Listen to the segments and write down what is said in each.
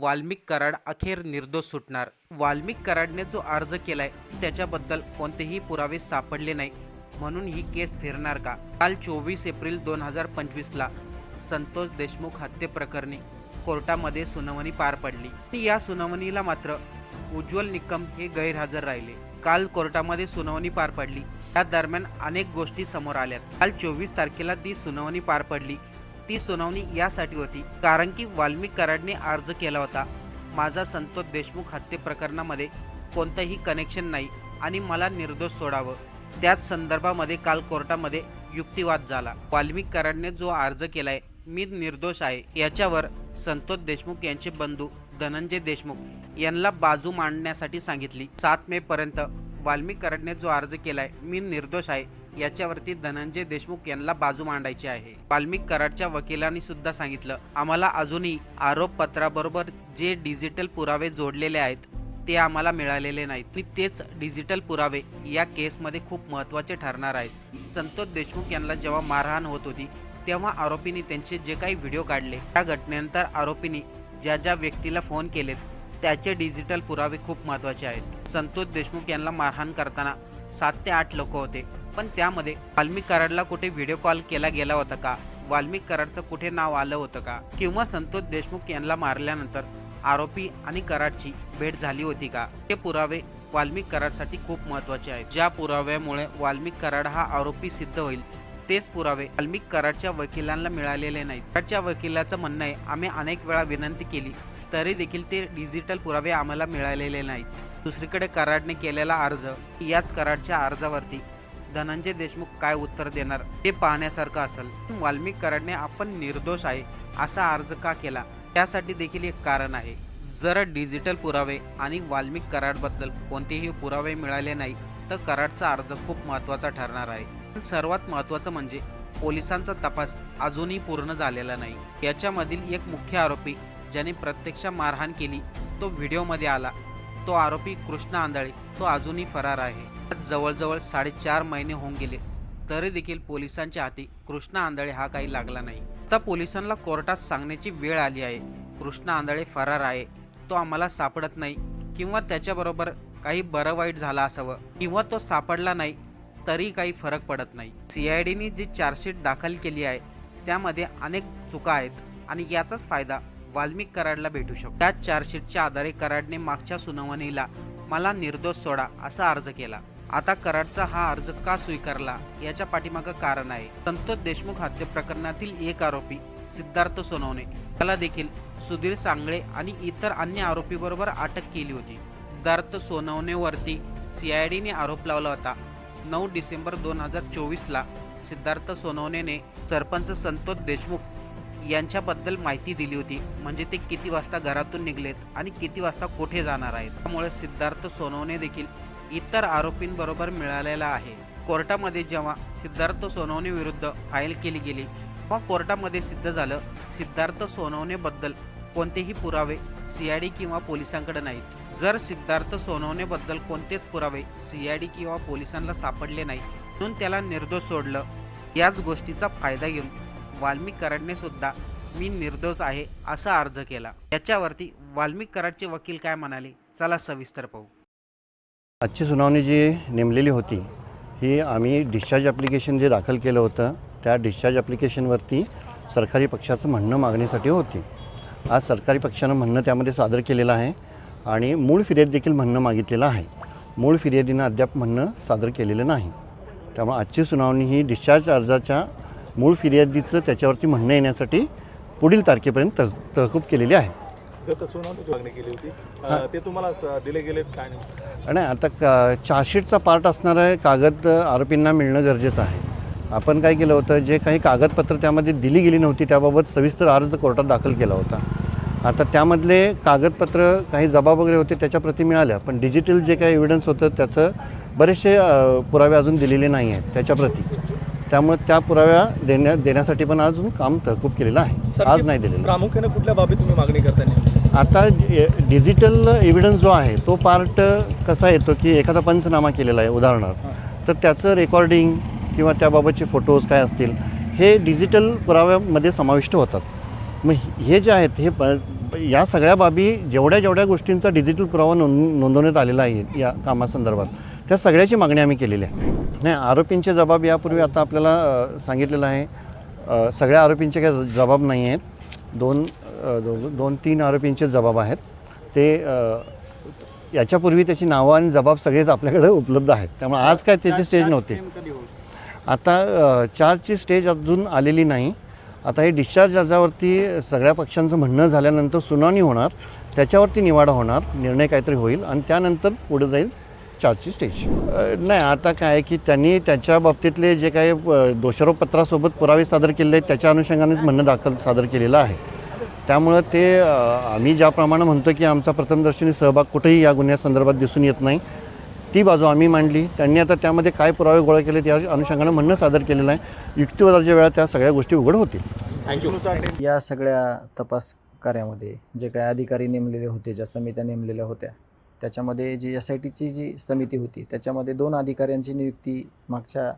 वाल्मिक कराड अखेर निर्दोष सुटणार. वाल्मिक कराडने जो अर्ज केलाय त्याच्याबद्दल कोणतेही पुरावे सापडले नाही. म्हणून ही केस फिरणार का? काल चोवीस एप्रिल दोन हजार पंचवीसला संतोष देशमुख हत्येप्रकरणी कोर्टामध्ये सुनावणी पार पडली. या सुनावणीला मात्र उज्ज्वल निकम हे गैरहजर राहिले. काल कोर्टामध्ये सुनावणी पार पडली. त्या दरम्यान अनेक गोष्टी समोर आल्यात. काल चोवीस तारखेला ती सुनावणी पार पडली. ती सुनावणी यासाठी होती. कारण की वाल्मिक कराडने अर्ज केला होता. माझा संतोष देशमुख हत्ये प्रकरणामध्ये कोणतंही कनेक्शन नाही आणि मला निर्दोष सोडावं. त्याच संदर्भामध्ये काल कोर्टामध्ये युक्तिवाद झाला. वाल्मिक कराडने जो अर्ज केलाय मी निर्दोष आहे. याच्यावर संतोष देशमुख यांचे बंधू धनंजय देशमुख यांना बाजू मांडण्यासाठी सांगितली. सात मे पर्यंत वाल्मिक कराडने जो अर्ज केलाय मी निर्दोष आहे. याच्यावरती धनंजय देशमुख यांना बाजू मांडायची आहे. वाल्मिक कराडच्या वकिलांनी सुद्धा सांगितलं आम्हाला अजूनही आरोपपत्राबरोबर जे डिजिटल पुरावे जोडलेले आहेत ते आम्हाला मिळालेले नाहीत. तेच डिजिटल पुरावे या केसमध्ये खूप महत्त्वाचे ठरणार आहेत. संतोष देशमुख यांना जेव्हा मारहाण होत होती तेव्हा आरोपींनी त्यांचे जे काही व्हिडिओ काढले त्या घटनेनंतर आरोपींनी ज्या ज्या व्यक्तीला फोन केलेत त्याचे डिजिटल पुरावे खूप महत्त्वाचे आहेत. संतोष देशमुख यांना मारहाण करताना सात ते आठ लोक होते. पण त्यामध्ये वाल्मिक कराडला कुठे व्हिडिओ कॉल केला गेला होता का? वाल्मिक कराडचं कुठे नाव आलं होतं का? किंवा संतोष देशमुख यांना मारल्यानंतर आरोपी आणि कराडची भेट झाली होती का? हे पुरावे वाल्मिक कराडसाठी खूप महत्त्वाचे आहेत. ज्या पुराव्यामुळे वाल्मिक कराड हा आरोपी सिद्ध होईल तेच पुरावे वाल्मिक कराडच्या वकिलांना मिळालेले नाहीत. कराडच्या वकिलाचं म्हणणं आहे आम्ही अनेक वेळा विनंती केली तरी देखील ते डिजिटल पुरावे आम्हाला मिळालेले नाहीत. दुसरीकडे कराडने केलेला अर्ज याच कराडच्या अर्जावरती धनंजय देशमुख काय उत्तर देणार हे पाहण्यासारखं असेल. वाल्मिक कराडने आपण निर्दोष आहे असा अर्ज का केला? त्यासाठी देखील एक कारण आहे. जर डिजिटल पुरावे आणि वाल्मिक कराडबद्दल कोणतेही पुरावे मिळाले नाही तर कराडचा अर्ज खूप महत्त्वाचा ठरणार आहे. पण सर्वात महत्त्वाचं म्हणजे पोलिसांचा तपास अजूनही पूर्ण झालेला नाही. याच्यामधील एक मुख्य आरोपी ज्याने प्रत्यक्ष मारहाण केली तो व्हिडिओमध्ये आला. तो आरोपी कृष्ण आंधळे तो अजूनही फरार आहे. जवळजवळ साडेचार महिने होऊन गेले तरी देखील पोलिसांच्या हाती कृष्णा आंधळे हा काही लागला नाही. आता पोलिसांना कोर्टात सांगण्याची वेळ आली आहे. कृष्णा आंधळे फरार आहे. तो आम्हाला सापडत नाही किंवा त्याच्याबरोबर काही बरं वाईट झालं असावं किंवा तो सापडला नाही तरी काही फरक पडत नाही. सी आय डीने जी चार्जशीट दाखल केली आहे त्यामध्ये अनेक चुका आहेत आणि याचाच फायदा वाल्मिक कराडला भेटू शकतो. त्या चार्जशीटच्या आधारे कराडने मागच्या सुनावणीला मला निर्दोष सोडा असा अर्ज केला. आता कराडचा हा अर्ज का स्वीकारला याच्या पाठीमागं कारण आहे. संतोष देशमुख हत्या प्रकरणातील एक आरोपी सिद्धार्थ सोनवणे. त्याला देखील सुधीर सांगळे आणि इतर अन्य आरोपीबरोबर अटक केली होती. सिद्धार्थ सोनवणेवरती सीआयडीने आरोप लावला होता. नऊ डिसेंबर दोन हजार चोवीसला सिद्धार्थ सोनवणेने सरपंच संतोष देशमुख यांच्याबद्दल माहिती दिली होती. म्हणजे ते किती वाजता घरातून निघलेत आणि किती वाजता कुठे जाणार आहेत? त्यामुळे सिद्धार्थ सोनवणे देखील इतर आरोपींबरोबर मिळालेला आहे. कोर्टामध्ये जेव्हा सिद्धार्थ सोनवणे विरुद्ध फाईल केली गेली तेव्हा कोर्टामध्ये सिद्ध झालं सिद्धार्थ सोनवणेबद्दल कोणतेही पुरावे सीआयडी किंवा पोलिसांकडे नाहीत. जर सिद्धार्थ सोनवणेबद्दल कोणतेच पुरावे सीआयडी किंवा पोलिसांना सापडले नाही म्हणून त्याला निर्दोष सोडलं. याच गोष्टीचा फायदा घेऊन वाल्मिक कराडने सुद्धा मी निर्दोष आहे असा अर्ज केला. याच्यावरती वाल्मिक कराडचे वकील काय म्हणाले? चला सविस्तर पाहू. आजची सुनावणी जी नेमलेली होती ही आम्ही डिस्चार्ज ॲप्लिकेशन जे दाखल केलं होतं त्या डिस्चार्ज ॲप्लिकेशनवरती सरकारी पक्षाचं म्हणणं मागणीसाठी होती. आज सरकारी पक्षानं म्हणणं त्यामध्ये सादर केलेलं आहे आणि मूळ फिर्याद देखील म्हणणं मागितलेलं आहे. मूळ फिर्यादीनं अद्याप म्हणणं सादर केलेलं नाही. त्यामुळे आजची सुनावणी ही डिस्चार्ज अर्जाच्या मूळ फिर्यादीचं त्याच्यावरती म्हणणं येण्यासाठी पुढील तारखेपर्यंत तह तहकूब केलेली आहे. गत सुनावणीची मागणी केली होती. ते तुम्हाला दिले गेलेत काय नाही आणि आता का चार्जशीटचा पार्ट असणारा कागद आरोपींना मिळणं गरजेचं आहे. आपण काय केलं होतं जे काही कागदपत्र त्यामध्ये दिली गेली नव्हती त्याबाबत सविस्तर अर्ज कोर्टात दाखल केला होता. आता त्यामधले कागदपत्र काही जबाब वगैरे होते त्याच्या प्रती मिळाल्या पण डिजिटल जे काही एव्हिडन्स होतं त्याचं बरेचसे पुरावे अजून दिलेले नाही आहेत त्याच्या प्रती. त्यामुळे त्या पुराव्या देण्या देण्यासाठी पण अजून काम तहकूब केलेलं आहे. आज नाही दिलेलं. प्रामुख्याने कुठल्या बाबी तुम्ही मागणी करताना आता डिजिटल एव्हिडन्स जो आहे तो पार्ट कसा येतो की एखादा पंचनामा केलेला आहे उदाहरणार्थ तर त्याचं रेकॉर्डिंग किंवा त्याबाबतचे फोटोज काय असतील हे डिजिटल पुराव्यामध्ये समाविष्ट होतात. मग हे जे आहेत हे प या सगळ्या बाबी जेवढ्या जेवढ्या गोष्टींचा डिजिटल पुरावा नोंद नोंदवण्यात आलेला आहे या कामासंदर्भात त्या सगळ्याची मागणी आम्ही केलेली आहे. नाही आरोपींचे जबाब यापूर्वी आता आपल्याला सांगितलेलं आहे. सगळ्या आरोपींचे काही जबाब नाही आहेत. दोन दो- दोन तीन आरोपींचे जबाब आहेत. ते याच्यापूर्वी त्याची नावं आणि जबाब सगळेच आपल्याकडे उपलब्ध आहेत. त्यामुळे आज काय त्याची स्टेज नव्हती. आता चार्जची स्टेज अजून आलेली नाही. आता हे डिस्चार्ज अर्जावरती सगळ्या पक्षांचं म्हणणं झाल्यानंतर सुनावणी होणार. त्याच्यावरती निवाडा होणार. निर्णय काहीतरी होईल. आणि त्यानंतर पुढे जाईल चार्जची स्टेज नाही आता काय आहे की त्यांनी त्याच्या बाबतीतले जे काही दोषारोपपत्रासोबत पुरावे सादर केलेले आहेत त्याच्या अनुषंगानेच म्हणणं दाखल सादर केलेलं आहे. त्यामुळं ते आम्ही ज्याप्रमाणे म्हणतो की आमचा प्रथमदर्शनी सहभाग कुठेही या गुन्ह्यासंदर्भात दिसून येत नाही. ती बाजू आम्ही मांडली. त्यांनी आता त्यामध्ये काय पुरावे गोळा केले त्या अनुषंगानं म्हणणं सादर केलेलं आहे. युक्तिवादाच्या वेळा त्या सगळ्या गोष्टी उघड होतील. या सगळ्या तपास कार्यामध्ये जे काही अधिकारी नेमलेले होते ज्या समित्या नेमलेल्या होत्या त्याच्यामध्ये जी एस आय टीची जी समिती होती त्याच्यामध्ये दोन अधिकाऱ्यांची नियुक्ती मागच्या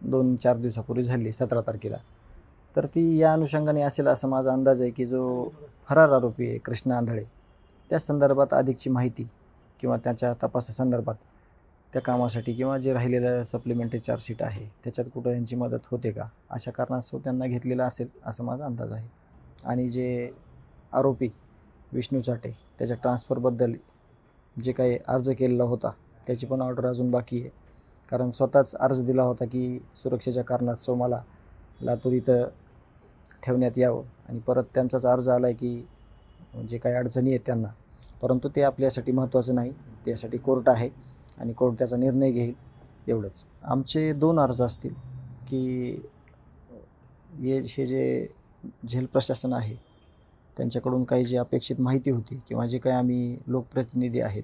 दोन चार दिवसापूर्वी झाली सतरा तारखेला. तर ती या अनुषंगाने असेल असा माझा अंदाज आहे की जो फरार आरोपी आहे कृष्ण आंधळे. त्या संदर्भात अधिकची माहिती किंवा त्याच्या तपासासंदर्भात त्या कामासाठी किंवा जे राहिलेलं सप्लिमेंटरी चार्जशीट आहे त्याच्यात कुठं यांची मदत होते का? अशा कारणास्तव त्यांना घेतलेला असेल असा माझा अंदाज आहे. आणि जे आरोपी विष्णू चाटे त्याच्या ट्रान्सफरबद्दल जे काही अर्ज केलेला होता त्याची पण ऑर्डर अजून बाकी आहे. कारण स्वतःच अर्ज दिला होता की सुरक्षेच्या कारणास्तव मला लातूर इथं ठेवण्यात यावं आणि परत त्यांचाच अर्ज आला आहे की जे काही अडचणी आहेत त्यांना. परंतु ते आपल्यासाठी महत्त्वाचं नाही त्यासाठी कोर्ट आहे आणि कोर्ट त्याचा निर्णय घेईल एवढंच. आमचे दोन अर्ज असतील की हे हे जे झेल प्रशासन आहे त्यांच्याकडून काही जी अपेक्षित माहिती होती किंवा जे काही आम्ही लोकप्रतिनिधी आहेत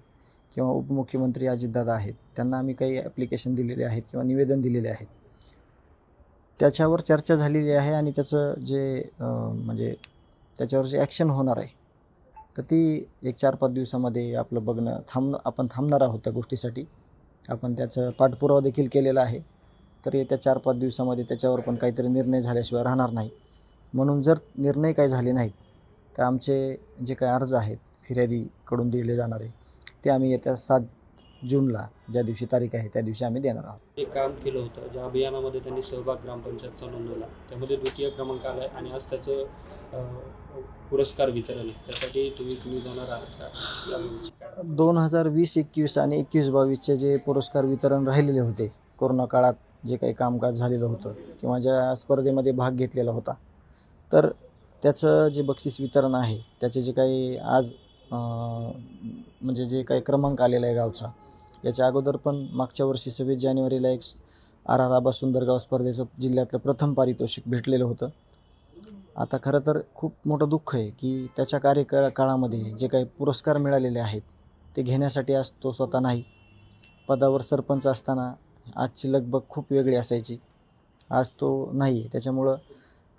किंवा उपमुख्यमंत्री अजितदादा आहेत त्यांना आम्ही काही ॲप्लिकेशन दिलेले आहेत किंवा निवेदन दिलेले आहेत. त्याच्यावर चर्चा झालेली आहे आणि त्याचं जे म्हणजे त्याच्यावर जे ॲक्शन होणार आहे तर ती एक चार पाच दिवसामध्ये आपलं बघणं थांब आपण थांबणार आहोत त्या गोष्टीसाठी. आपण त्याचं पाठपुरावा देखील केलेला आहे तर येत्या चार पाच दिवसामध्ये त्याच्यावर पण काहीतरी निर्णय झाल्याशिवाय राहणार नाही. म्हणून जर निर्णय काही झाले नाहीत तर आमचे जे काही अर्ज आहेत फिर्यादीकडून दिले जाणारे ते आम्ही येत्या सात जूनला ज्या दिवशी तारीख आहे त्या दिवशी आम्ही देणार आहोत. एक काम केलं होतं ज्या अभियानामध्ये त्यांनी सहभाग ग्रामपंचायतचा नोंदवला त्यामध्ये द्वितीय क्रमांक आला आणि आज त्याचं पुरस्कार वितरण त्यासाठी तुम्ही तुम्ही जाणार आहात का? दोन हजार वीस एकवीस आणि एकवीस बावीसचे जे पुरस्कार वितरण राहिलेले होते कोरोना काळात जे काही कामकाज झालेलं होतं किंवा ज्या स्पर्धेमध्ये भाग घेतलेला होता तर त्याचं जे बक्षीस वितरण आहे त्याचे जे काही आज म्हणजे जे काही क्रमांक आलेला आहे गावचा याच्या अगोदर पण मागच्या वर्षी सव्वीस जानेवारीला एक आर आर आबा सुंदरगाव स्पर्धेचं जिल्ह्यातलं प्रथम पारितोषिक भेटलेलं होतं. आता खरं तर खूप मोठं दुःख आहे की त्याच्या कार्यक काळामध्ये जे काही पुरस्कार मिळालेले आहेत ते घेण्यासाठी आज तो स्वतः नाही. पदावर सरपंच असताना आजची लगबग खूप वेगळी असायची. आज तो नाही आहे त्याच्यामुळं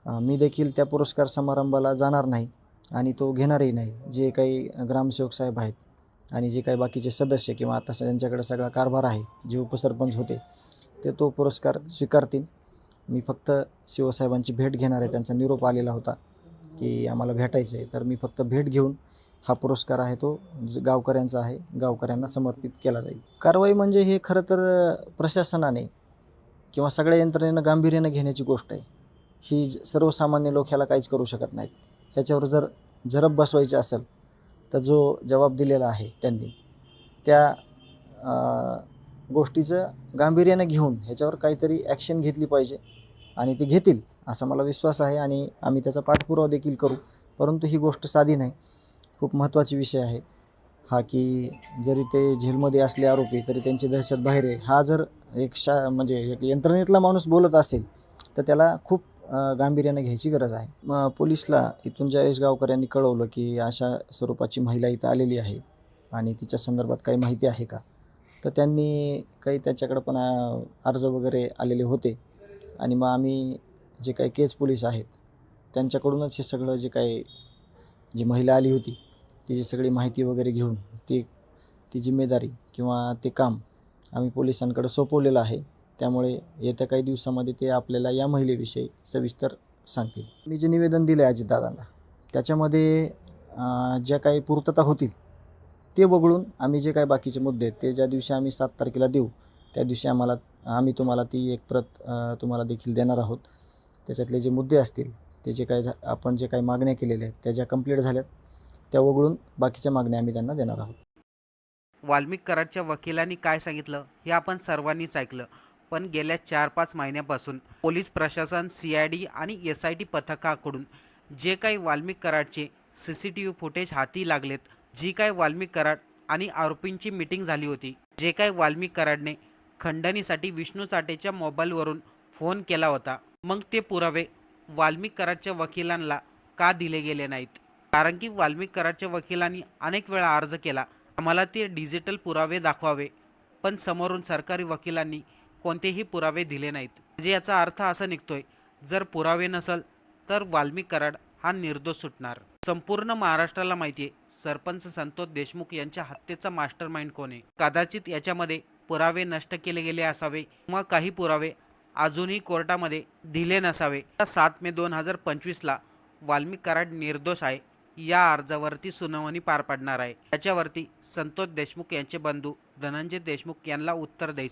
मी देखील त्या पुरस्कार समारंभाला जाणार नाही आणि तो घेणारही नाही. जे काही ग्रामसेवक साहेब आहेत आणि जे काही बाकीचे सदस्य किंवा आता ज्यांच्याकडे सगळा कारभार आहे जे उपसरपंच होते ते तो पुरस्कार स्वीकारतील. मी फक्त शिवसाहेबांची भेट घेणार आहे त्यांचा निरोप आलेला होता की आम्हाला भेटायचं आहे. तर मी फक्त भेट घेऊन हा पुरस्कार आहे तो गावकऱ्यांचा आहे गावकऱ्यांना समर्पित केला जाईल. कारवाई म्हणजे हे खरं तर प्रशासनाने किंवा सगळ्या यंत्रणेनं गांभीर्यानं घेण्याची गोष्ट आहे. ही सर्वसामान्य लोक ह्याला काहीच करू शकत नाहीत. ह्याच्यावर जर जरब बसवायची असेल तर जो जबाब दिलेला आहे त्यांनी त्या गोष्टीचं गांभीर्यानं घेऊन ह्याच्यावर काहीतरी ॲक्शन घेतली पाहिजे आणि ते घेतील असा मला विश्वास आहे आणि आम्ही त्याचा पाठपुरावा देखील करू. परंतु ही गोष्ट साधी नाही. खूप महत्त्वाची विषय आहे हा की जरी ते झेलमध्ये असले आरोपी तरी त्यांची दहशत बाहेर आहे. हा जर एक शा म्हणजे एक यंत्रणेतला माणूस बोलत असेल तर त्याला खूप गांभीर्यानं घ्यायची गरज आहे. मग पोलिसला इथून ज्यावेळेस गावकऱ्यांनी कळवलं की अशा स्वरूपाची महिला इथं आलेली आहे आणि तिच्या संदर्भात काही माहिती आहे का? तर त्यांनी काही त्याच्याकडं पण अर्ज वगैरे आलेले होते आणि मग आम्ही जे काही केज पोलीस आहेत त्यांच्याकडूनच हे सगळं जे काही जी महिला आली होती तिची सगळी माहिती वगैरे घेऊन ती ती जिम्मेदारी किंवा ते काम आम्ही पोलिसांकडे सोपवलेलं आहे. त्यामुळे येत्या काही दिवसामध्ये ते आपल्याला या महिलेविषयी सविस्तर सांगतील. मी जे निवेदन दिलं आहे अजितदादांना त्याच्यामध्ये ज्या काही पूर्तता होतील ते वगळून आम्ही जे काही बाकीचे मुद्दे आहेत ते ज्या दिवशी आम्ही सात तारखेला देऊ त्या दिवशी आम्हाला आम्ही तुम्हाला ती एक प्रत तुम्हाला देखील देणार आहोत. त्याच्यातले जे मुद्दे असतील ते जे काही झा आपण जे काही मागण्या केलेल्या आहेत त्या ज्या कंप्लीट झाल्यात त्या वगळून बाकीच्या मागण्या आम्ही त्यांना देणार आहोत. वाल्मिक कराडच्या वकिलांनी काय सांगितलं हे आपण सर्वांनीच ऐकलं. पण गेल्या चार पाच महिन्यापासून पोलीस प्रशासन सी आय डी आणि एस आय टी पथकाकडून जे काही Valmik कराडचे C C T V footage हाती लागलेत जी काही वाल्मिक कराड आणि आरोपींची मिटिंग झाली होती जे काय वाल्मिक कराडने खंडणीसाठी विष्णू चाटेच्या मोबाईलवरून फोन केला होता मग ते पुरावे वाल्मिक कराडच्या वकिलांना का दिले गेले नाहीत? कारण की वाल्मिक कराडच्या वकिलांनी अनेक वेळा अर्ज केला आम्हाला ते डिजिटल पुरावे दाखवावे पण समोरून सरकारी वकिलांनी कोणतेही पुरावे दिले नाहीत. म्हणजे याचा अर्थ असा निघतोय जर पुरावे नसल तर वाल्मिक कराड हा निर्दोष सुटणार. संपूर्ण महाराष्ट्राला माहिती आहे सरपंच संतोष देशमुख यांच्या हत्येचा मास्टर माइंड कोण आहे? कदाचित याच्यामध्ये पुरावे नष्ट केले गेले असावे किंवा काही पुरावे अजूनही कोर्टामध्ये दिले नसावे. सात मे दोन हजार पंचवीसला वाल्मिक कराड निर्दोष आहे या अर्जावरती सुनावणी पार पाडणार आहे. त्याच्यावरती संतोष देशमुख यांचे बंधू धनंजय देशमुख यांना उत्तर द्यायचं